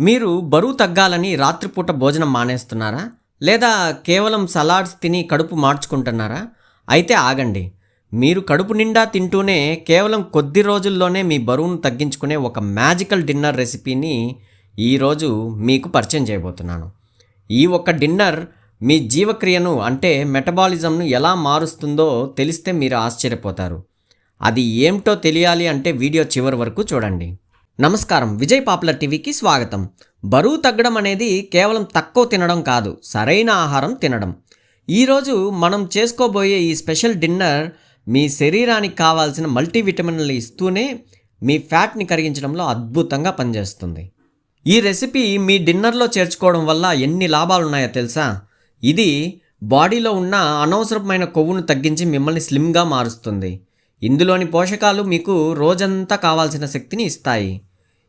మీరు బరువు తగ్గాలని రాత్రిపూట భోజనం మానేస్తున్నారా? లేదా కేవలం సలాడ్స్ తిని కడుపు మార్చుకుంటున్నారా? అయితే ఆగండి. మీరు కడుపు నిండా తింటూనే కేవలం కొద్ది రోజుల్లోనే మీ బరువును తగ్గించుకునే ఒక మ్యాజికల్ డిన్నర్ రెసిపీని ఈరోజు మీకు పరిచయం చేయబోతున్నాను. ఈ ఒక్క డిన్నర్ మీ జీవక్రియను అంటే మెటబాలిజంను ఎలా మారుస్తుందో తెలిస్తే మీరు ఆశ్చర్యపోతారు. అది ఏమిటో తెలియాలి అంటే వీడియో చివరి వరకు చూడండి. నమస్కారం. విజయ్ పాపులర్ టీవీకి స్వాగతం. బరువు తగ్గడం అనేది కేవలం తక్కువ తినడం కాదు సరైన ఆహారం తినడం. ఈరోజు మనం చేసుకోబోయే ఈ స్పెషల్ డిన్నర్ మీ శరీరానికి కావాల్సిన మల్టీవిటమిన్లు ఇస్తూనే మీ ఫ్యాట్ని కరిగించడంలో అద్భుతంగా పనిచేస్తుంది. ఈ రెసిపీ మీ డిన్నర్లో చేర్చుకోవడం వల్ల ఎన్ని లాభాలు ఉన్నాయో తెలుసా? ఇది బాడీలో ఉన్న అనవసరమైన కొవ్వును తగ్గించి మిమ్మల్ని స్లిమ్గా మారుస్తుంది. ఇందులోని పోషకాలు మీకు రోజంతా కావాల్సిన శక్తిని ఇస్తాయి.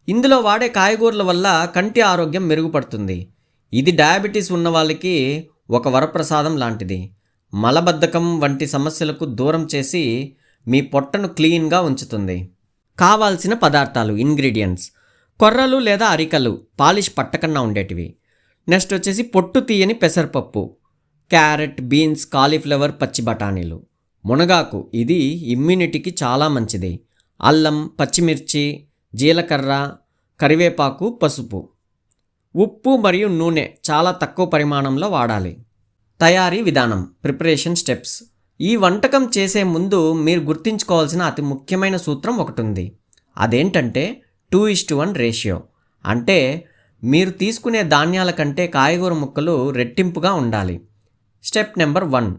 ఇందులో వాడే కాయగూరల వల్ల కంటి ఆరోగ్యం మెరుగుపడుతుంది. ఇది డయాబెటీస్ ఉన్న వాళ్ళకి ఒక వరప్రసాదం లాంటిది. మలబద్ధకం వంటి సమస్యలకు దూరం చేసి మీ పొట్టను క్లీన్గా ఉంచుతుంది. కావాల్సిన పదార్థాలు ఇంగ్రీడియంట్స్ కొర్రలు లేదా అరికలు పాలిష్ పట్టకన్నా ఉండేటివి. నెక్స్ట్ వచ్చేసి పొట్టు తీయని పెసరపప్పు క్యారెట్ బీన్స్ కాలీఫ్లవర్ పచ్చి బఠానీలు. మునగాకు ఇది ఇమ్యూనిటీకి చాలా మంచిది. అల్లం పచ్చిమిర్చి జీలకర్ర కరివేపాకు పసుపు. ఉప్పు మరియు నూనె చాలా తక్కువ పరిమాణంలో వాడాలి. తయారీ విధానం ప్రిపరేషన్ స్టెప్స్ ఈ వంటకం చేసే ముందు మీరు గుర్తుంచుకోవాల్సిన అతి ముఖ్యమైన సూత్రం ఒకటి ఉంది అదేంటంటే two is to one ratio అంటే మీరు తీసుకునే ధాన్యాల కంటే కాయగూర ముక్కలు రెట్టింపుగా ఉండాలి. స్టెప్ నెంబర్ వన్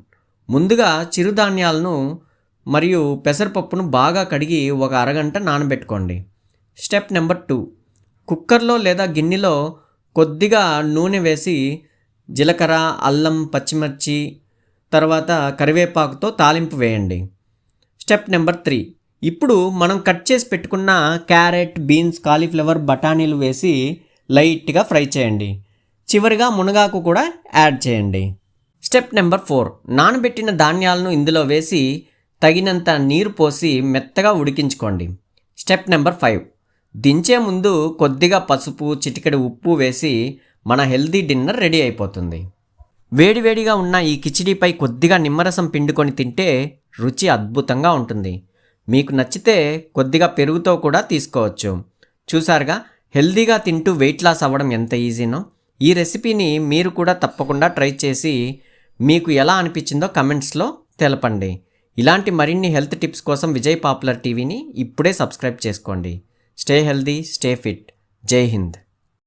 ముందుగా చిరుధాన్యాలను మరియు పెసరపప్పును బాగా కడిగి ఒక అరగంట నానబెట్టుకోండి. స్టెప్ నెంబర్ టూ కుక్కర్లో లేదా గిన్నెలో కొద్దిగా నూనె వేసి జీలకర్ర అల్లం పచ్చిమిర్చి తర్వాత కరివేపాకుతో తాలింపు వేయండి. Step number three. ఇప్పుడు మనం కట్ చేసి పెట్టుకున్న క్యారెట్ బీన్స్ కాలీఫ్లవర్ బఠానీలు వేసి లైట్గా ఫ్రై చేయండి. చివరిగా మునగాకు కూడా యాడ్ చేయండి. Step number four. నానబెట్టిన ధాన్యాలను ఇందులో వేసి తగినంత నీరు పోసి మెత్తగా ఉడికించుకోండి. Step number five. దించే ముందు కొద్దిగా పసుపు చిటికెడు ఉప్పు వేసి మన హెల్దీ డిన్నర్ రెడీ అయిపోతుంది. వేడివేడిగా ఉన్న ఈ కిచిడీపై కొద్దిగా నిమ్మరసం పిండుకొని తింటే రుచి అద్భుతంగా ఉంటుంది. మీకు నచ్చితే కొద్దిగా పెరుగుతో కూడా తీసుకోవచ్చు. చూసారుగా హెల్దీగా తింటూ వెయిట్ లాస్ అవ్వడం ఎంత ఈజీనో? ఈ రెసిపీని మీరు కూడా తప్పకుండా ట్రై చేసి మీకు ఎలా అనిపించిందో కమెంట్స్లో తెలపండి. ఇలాంటి మరిన్ని హెల్త్ టిప్స్ కోసం విజయ్ పాపులర్ టీవీని ఇప్పుడే సబ్స్క్రైబ్ చేసుకోండి. Stay healthy stay fit. Jai Hind.